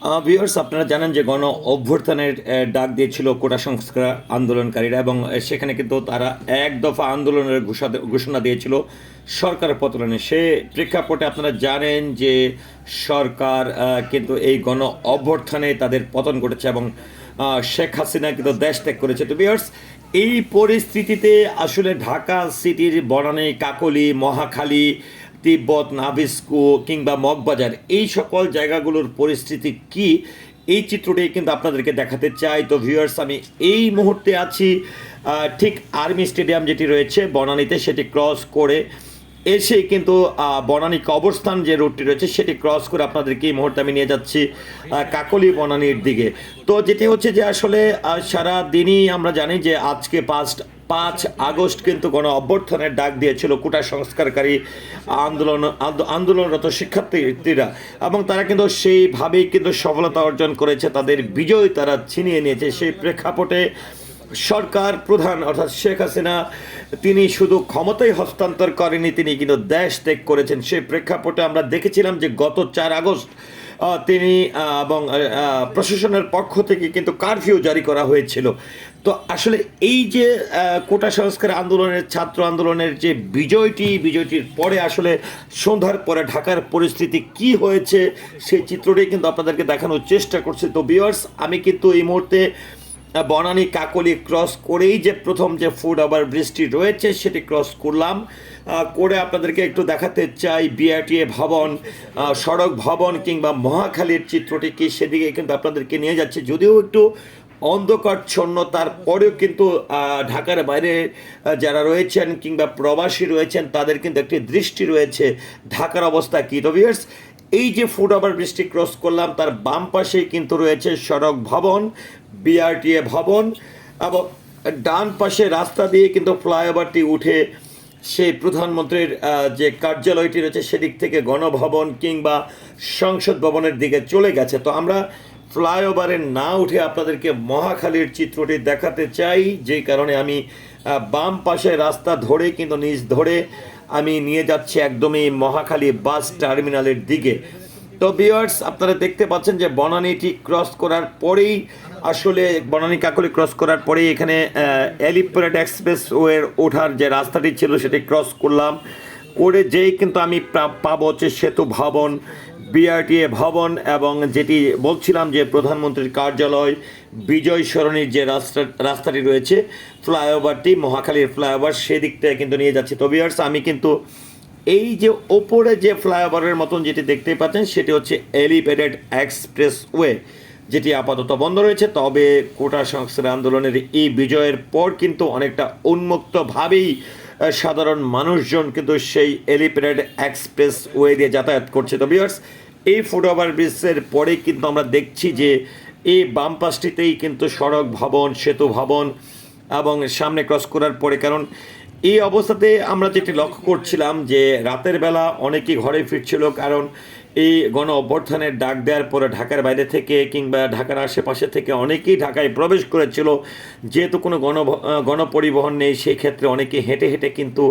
Viewers আপনারা জানেন যে গণ অভ্যর্থনের ডাক দিয়েছিল কোটা সংস্কার আন্দোলনকারীরা এবং সেখানে কিন্তু তারা এক দফা আন্দোলনের ঘোষা- ঘোষণা দিয়েছিল সরকার পতনে সে প্রেক্ষাপটে আপনারা জানেন যে সরকার কিন্তু এই গণ অভ্যর্থনে তাদের পতন ঘটেছে এবং শেখ হাসিনা কিন্তু দেশ ত্যাগ করেছে। তো ভিউয়ার্স এই পরিস্থিতিতে আসলে ঢাকা সিটির বনানী, কাকলি, মহাখালী তিব্বত, নাভিস্কো কিংবা মগবাজার, এই সকল জায়গাগুলোর পরিস্থিতি কি? এই চিত্রটি কিন্তু আপনাদেরকে দেখাতে চাই। তো ভিউয়ার্স আমি এই মুহূর্তে আছি ঠিক আর্মি স্টেডিয়াম যেটি রয়েছে, বনানীতে সেটি ক্রস করে এসে কিন্তু বনানী কবরস্থান যে রোডটি রয়েছে, সেটি ক্রস করে আপনাদেরকে এই মুহূর্তে আমি নিয়ে যাচ্ছি কাকলি বনানীর দিকে। তো যেটি হচ্ছে যে আসলে সারা দিনই আমরা জানি যে আজকে পাঁচ পাঁচ আগস্ট কিন্তু গণ অভ্যর্থনের ডাক দিয়েছিল কোটা সংস্কারকারী আন্দোলন, আন্দো- আন্দোলনরত শিক্ষার্থীরা। এবং তারা কিন্তু সেইভাবেই কিন্তু সফলতা অর্জন করেছে, তাদের বিজয় তারা ছিনিয়ে নিয়েছে। সেই প্রেক্ষাপটে সরকার প্রধান অর্থাৎ শেখ হাসিনা, তিনি শুধু ক্ষমতায় হস্তান্তর করেনি, তিনি কিন্তু দেশ ত্যাগ করেছেন। সেই প্রেক্ষাপটে আমরা দেখেছিলাম যে গত চার আগস্ট তিনি এবং প্রশাসনের পক্ষ থেকে কিন্তু কারফিউ জারি করা হয়েছিল। তো আসলে এই যে কোটা সংস্কার আন্দোলনের, ছাত্র আন্দোলনের যে বিজয়টি, বিজয়টির পরে আসলে সন্ধ্যার পরে ঢাকার পরিস্থিতি কি হয়েছে সেই চিত্রটি কিন্তু আপনাদেরকে দেখানোর চেষ্টা করছে। তো বিয়ার্স আমি কিন্তু এই মুহূর্তে বনানী কাকলি ক্রস করেই যে প্রথম যে ফুড ওভার ব্রিজটি রয়েছে, সেটি ক্রস করলাম। করে আপনাদেরকে একটু দেখাতে চাই বিআরটিএ ভবন সড়ক ভবন কিংবা মহাখালীর চিত্রটি কি, সেদিকে কিন্তু আপনাদেরকে নিয়ে যাচ্ছে। যদিও একটু অন্ধকারচ্ছন্ন তারপরেও কিন্তু ঢাকার বাইরে যারা রয়েছেন কিংবা প্রবাসী রয়েছেন, তাদের কিন্তু একটি দৃষ্টি রয়েছে ঢাকার অবস্থা কী? তো ভিউয়ার্স এই যে ফুট ওভার বৃষ্টি ক্রস করলাম, তার বাম পাশেই কিন্তু রয়েছে সড়ক ভবন, বিআরটিএ ভবন এবং ডান পাশে রাস্তা দিয়ে কিন্তু ফ্লাইওভারটি উঠে সেই প্রধানমন্ত্রীর যে কার্যালয়টি রয়েছে সেদিক থেকে গণভবন কিংবা সংসদ ভবনের দিকে চলে গেছে। তো আমরা ফ্লাইওভারে না উঠে আপনাদেরকে মহাখালীর চিত্রটি দেখাতে চাই, যেই কারণে আমি বাম পাশে রাস্তা ধরে কিন্তু নিচ ধরে আমি নিয়ে যাচ্ছি একদমই মহাখালী বাস টার্মিনালের দিকে। তো ভিউয়ার্স আপনারা দেখতে পাচ্ছেন যে বনানীটি ক্রস করার পরেই, আসলে বনানী কাকলি ক্রস করার পরেই এখানে এলিপেড এক্সপ্রেস ওয়ের ওঠার যে রাস্তাটি ছিল সেটি ক্রস করলাম। করে যেই কিন্তু আমি পাবো হচ্ছে সেতু ভবন। বিআরটিএ ভবন এবং যেটি বলছিলাম যে প্রধানমন্ত্রীর কার্যালয়, বিজয় সরণির যে রাস্তা রাস্তাটি রয়েছে, ফ্লাইওভারটি, মহাখালীর ফ্লাইওভার সেদিকটায় কিন্তু নিয়ে যাচ্ছে। তো ভিউয়ার্স আমি কিন্তু এই যে ওপরে যে ফ্লাইওভারের মতন যেটি দেখতে পাচ্ছেন, সেটি হচ্ছে এলিভেটেড এক্সপ্রেস ওয়ে যেটি আপাতত বন্ধ রয়েছে। তবে কোটা সংস্কার আন্দোলনের এই বিজয়ের পর কিন্তু অনেকটা উন্মুক্তভাবেই সাধারণ মানুষজন কিন্তু সেই এলিপ্রেড এক্সপ্রেস ওয়ে দিয়ে যাতায়াত করছে। তো বিয়ার্স এই ফুটওভার ব্রিজের পরে কিন্তু আমরা দেখছি যে এই বামপাসটিতেই কিন্তু সড়ক ভবন, সেতু ভবন এবং সামনে ক্রস করার পরে, কারণ এই অবস্থাতে আমরা যেটি লক্ষ্য করছিলাম যে রাতের বেলা অনেকেই ঘরে ফিরছিল, কারণ এই গণ অভ্যর্থনের ডাক দেওয়ার পরে ঢাকার বাইরে থেকে কিংবা ঢাকার আশেপাশে থেকে অনেকেই ঢাকায় প্রবেশ করেছিল। যেহেতু কোনো গণ, গণপরিবহন নেই, সেই ক্ষেত্রে অনেকে হেঁটে হেঁটে কিন্তু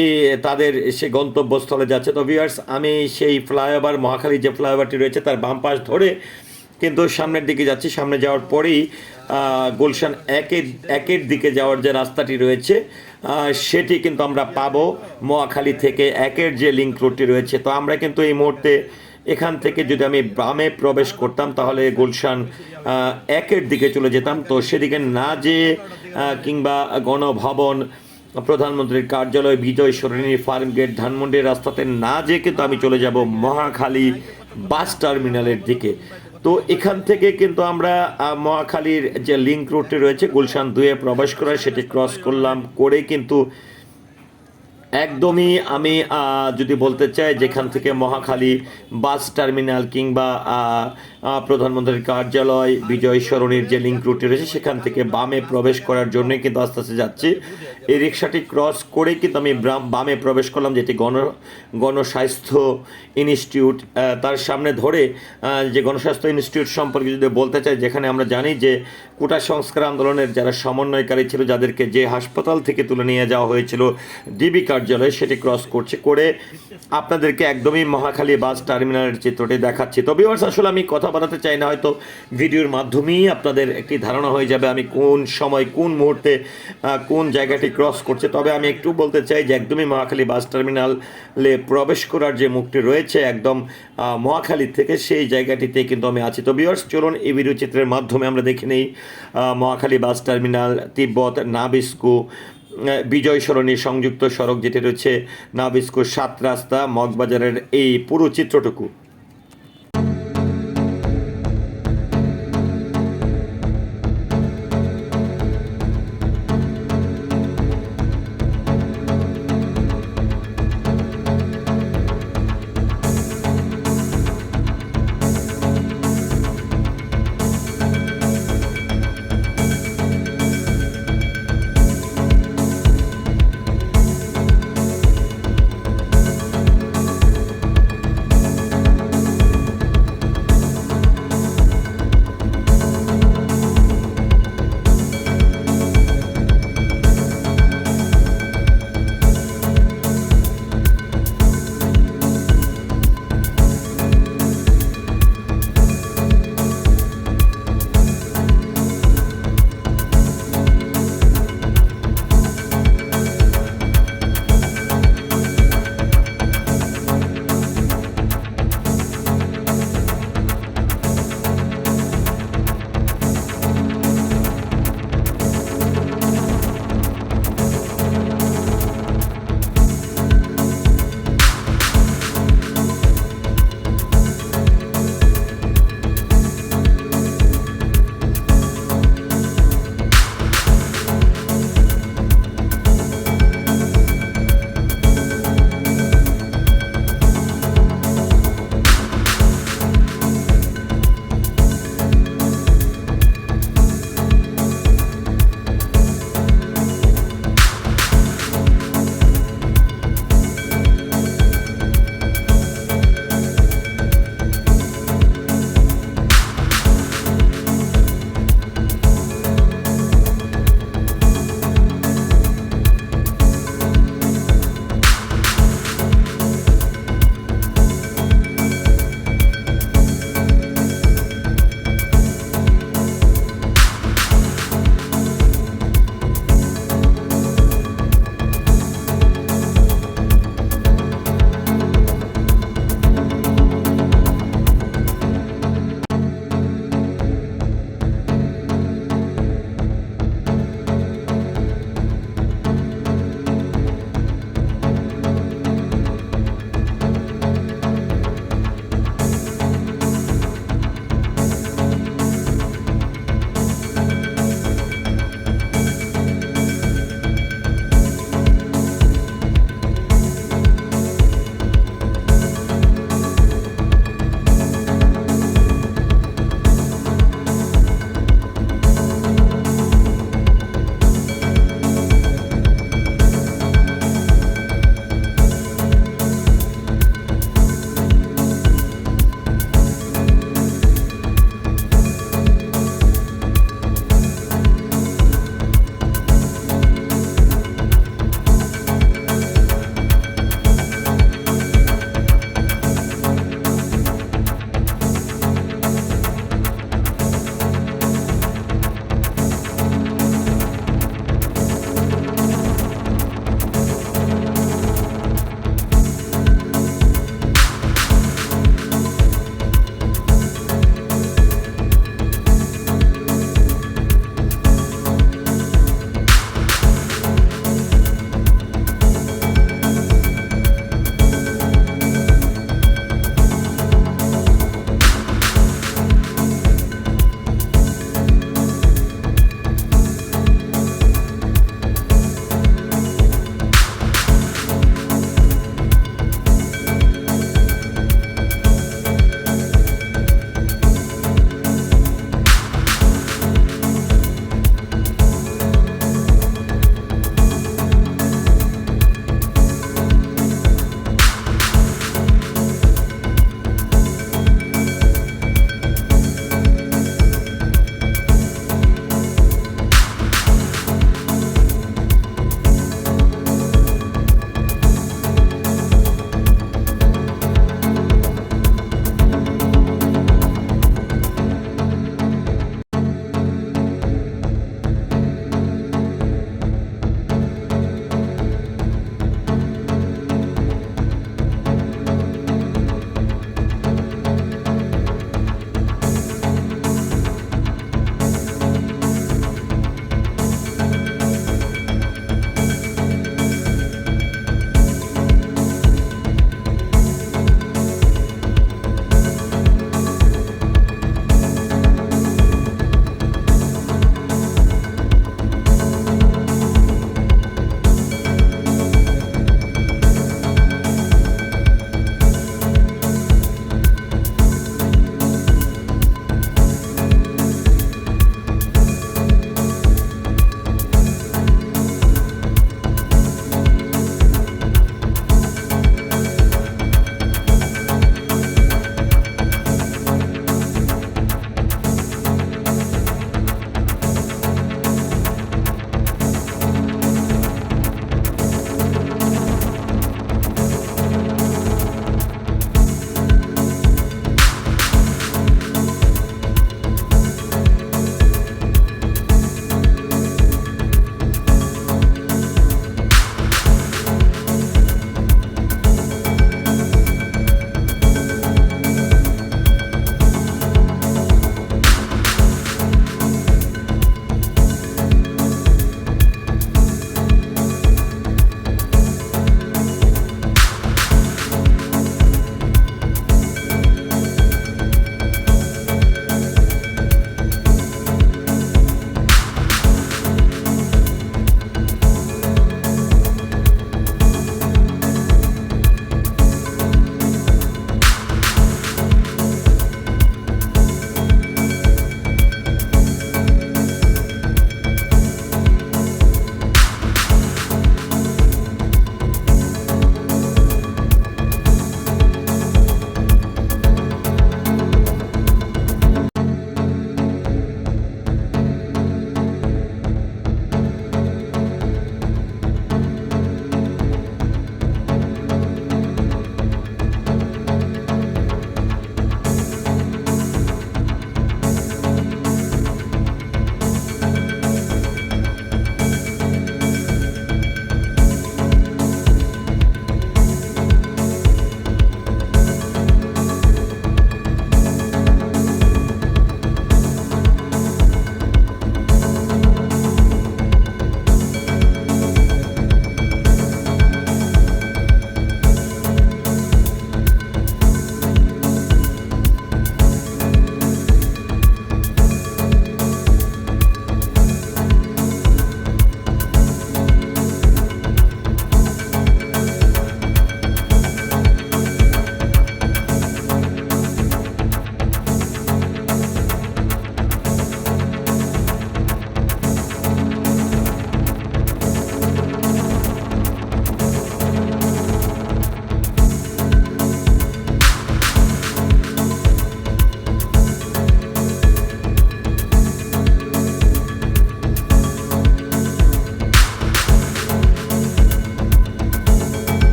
এই তাদের সে গন্তব্যস্থলে যাচ্ছে। তো ভিউয়ার্স আমি সেই ফ্লাইওভার, মহাখালী যে ফ্লাইওভারটি রয়েছে তার বাম পাশ ধরে কিন্তু সামনের দিকে যাচ্ছি। সামনে যাওয়ার পরেই গুলশান একের একের দিকে যাওয়ার যে রাস্তাটি রয়েছে সেটি কিন্তু আমরা পাবো। মোয়াখালী থেকে একের যে লিঙ্ক রোডটি রয়েছে, তো আমরা কিন্তু এই মুহূর্তে এখান থেকে যদি আমি বামে প্রবেশ করতাম, তাহলে গুলশান একের দিকে চলে যেতাম। তো সেদিকে না যেয়ে কিংবা গণভবন, প্রধানমন্ত্রীর কার্যালয়, বিজয় সরণী ফার্ম গেট, ধানমন্ডির রাস্তাতে না যেয়ে কিন্তু আমি চলে যাব মহাখালী বাস টার্মিনালের দিকে। তো এখান থেকে কিন্তু আমরা মহাখালীর যে লিঙ্ক রোডটি রয়েছে, গুলশান দুয়ে প্রবেশ করা সেটি ক্রস করলাম করে কিন্তু একদমই আমি যদি বলতে চাই যেখান থেকে মহাখালী বাস টার্মিনাল কিংবা প্রধানমন্ত্রীর কার্যালয়, বিজয় সরণির যে লিঙ্ক রুটটি রয়েছে, সেখান থেকে বামে প্রবেশ করার জন্যই কিন্তু আস্তে আস্তে যাচ্ছি। এই রিক্সাটি ক্রস করে কিন্তু আমি বামে প্রবেশ করলাম, যেটি গণ, গণস্বাস্থ্য ইনস্টিটিউট তার সামনে ধরে যে গণস্বাস্থ্য ইনস্টিটিউট সম্পর্কে যদি বলতে চাই, যেখানে আমরা জানি যে কোটা সংস্কার আন্দোলনের যারা সমন্বয়কারী ছিল, যাদেরকে যে হাসপাতাল থেকে তুলে নিয়ে যাওয়া হয়েছিল, ডিবি কার্যালয়ে সেটি ক্রস করছে করে আপনাদেরকে একদমই মহাখালী বাস টার্মিনালের চিত্রটি দেখাচ্ছি। তো ভিউয়ার্স আসলে আমি কথা বাড়াতে চাই না, হয়তো ভিডিওর মাধ্যমেই আপনাদের একটি ধারণা হয়ে যাবে আমি কোন সময়, কোন মুহূর্তে কোন জায়গাটি ক্রস করছে। তবে আমি একটু বলতে চাই যে একদমই মহাখালী বাস টার্মিনালে প্রবেশ করার যে মুখটি রয়েছে, একদম মহাখালী থেকে সেই জায়গাটিতে কিন্তু আমি আছি। তো ভিউয়ার্স চলুন এই ভিডিও চিত্রের মাধ্যমে আমরা দেখে নেই Mohakhali bus terminal, Tibbat, Nabisco Bijoy Sarani সংযুক্ত সড়ক যেটি রয়েছে নাবিস্কু সাত রাস্তা, মগবাজারের এই পুরো চিত্রটুকু।